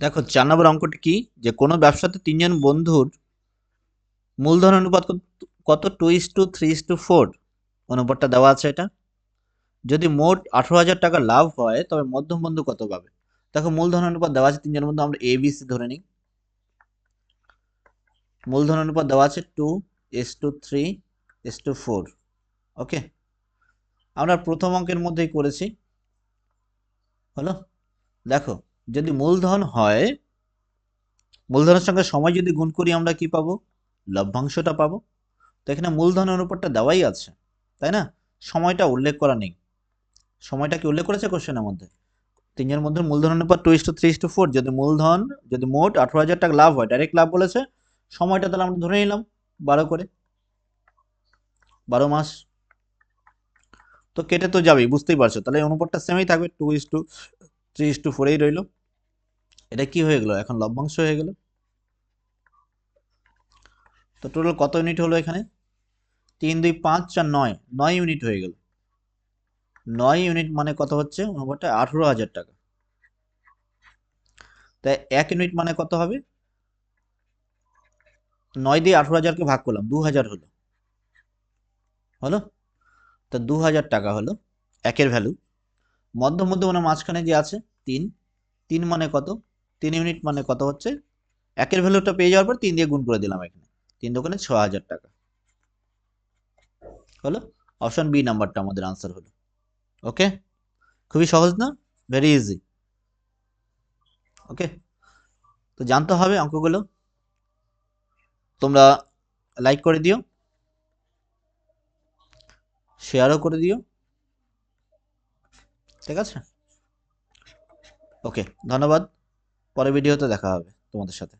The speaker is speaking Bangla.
দেখো, চার নম্বর অঙ্কটি কি? যে কোনো ব্যবসাতে তিনজন বন্ধুর মূলধন অনুপাত কত- two is to three is to four. অনুপাতটা দেওয়া আছে এটা। যদি মোট আঠারো হাজার টাকা লাভ হয়, তবে মধ্যম বন্ধু কত পাবে? দেখো, মূলধন অনুপাত দেওয়া আছে তিনজন বন্ধু, আমরা এ বি সি ধরে নিই। মূলধন অনুপাত দেওয়া আছে two is to three is to four. Okay? আমরা প্রথম অঙ্কের মধ্যেই করেছি। হলো? দেখো যদি মূলধন হয়, মূলধনের সঙ্গে সময় যদি গুণ করি আমরা কি পাবো? লভ্যাংশটা পাবো। তো এখানে মূলধনের উপরটা দেওয়াই আছে, তাই না? সময়টা উল্লেখ করা নেই। সময়টা কি উল্লেখ করেছে কোশ্চেনের মধ্যে? তিনজনের মধ্যে মূলধন অনুপাত two is to three is to four যদি মূলধন, যদি মোট আঠারো হাজার টাকা লাভ হয় ডাইরেক্ট লাভ বলেছে, সময়টা তাহলে আমরা ধরে নিলাম বারো করে, বারো মাস। তো কেটে তো যাবেই, বুঝতেই পারছ। তাহলে অনুপাতটা সেমই থাকবে two is to three is to ফোরেই রইল। এটা কি হয়ে গেল? এখন লভ্যাংশ হয়ে গেল। তো টোটাল কত ইউনিট হলো এখানে? তিন, দুই, পাঁচ, চার, নয়। নয় ইউনিট হয়ে গেল। নয় ইউনিট মানে কত হচ্ছে? অনুপাতটা আঠেরো হাজার টাকা। তাই এক ইউনিট মানে কত হবে? নয় দিয়ে আঠেরো হাজারকে ভাগ করলাম, দু হাজার হলো। হলো? তা দু হাজার টাকা হলো, একের ভ্যালু মধ্য মানে মাঝখানে যে আছে, তিন। তিন মানে কত? তিন ইউনিট মানে কত হচ্ছে? একের ভ্যালুটা পেয়ে যাওয়ার পর তিন দিয়ে গুণ করে দিলাম এখানে। তিন দোকানে ছ হাজার টাকা। হলো? অপশন বি নাম্বারটা আমাদের আনসার হলো। ওকে খুবই সহজ না? ভেরি ইজি ওকে তো জানতে হবে অঙ্কগুলো। তোমরা লাইক করে দিও। শেয়ারও করে দিও। ঠিক আছে? ওকে ধন্যবাদ। পরের ভিডিওতে দেখা হবে তোমাদের সাথে।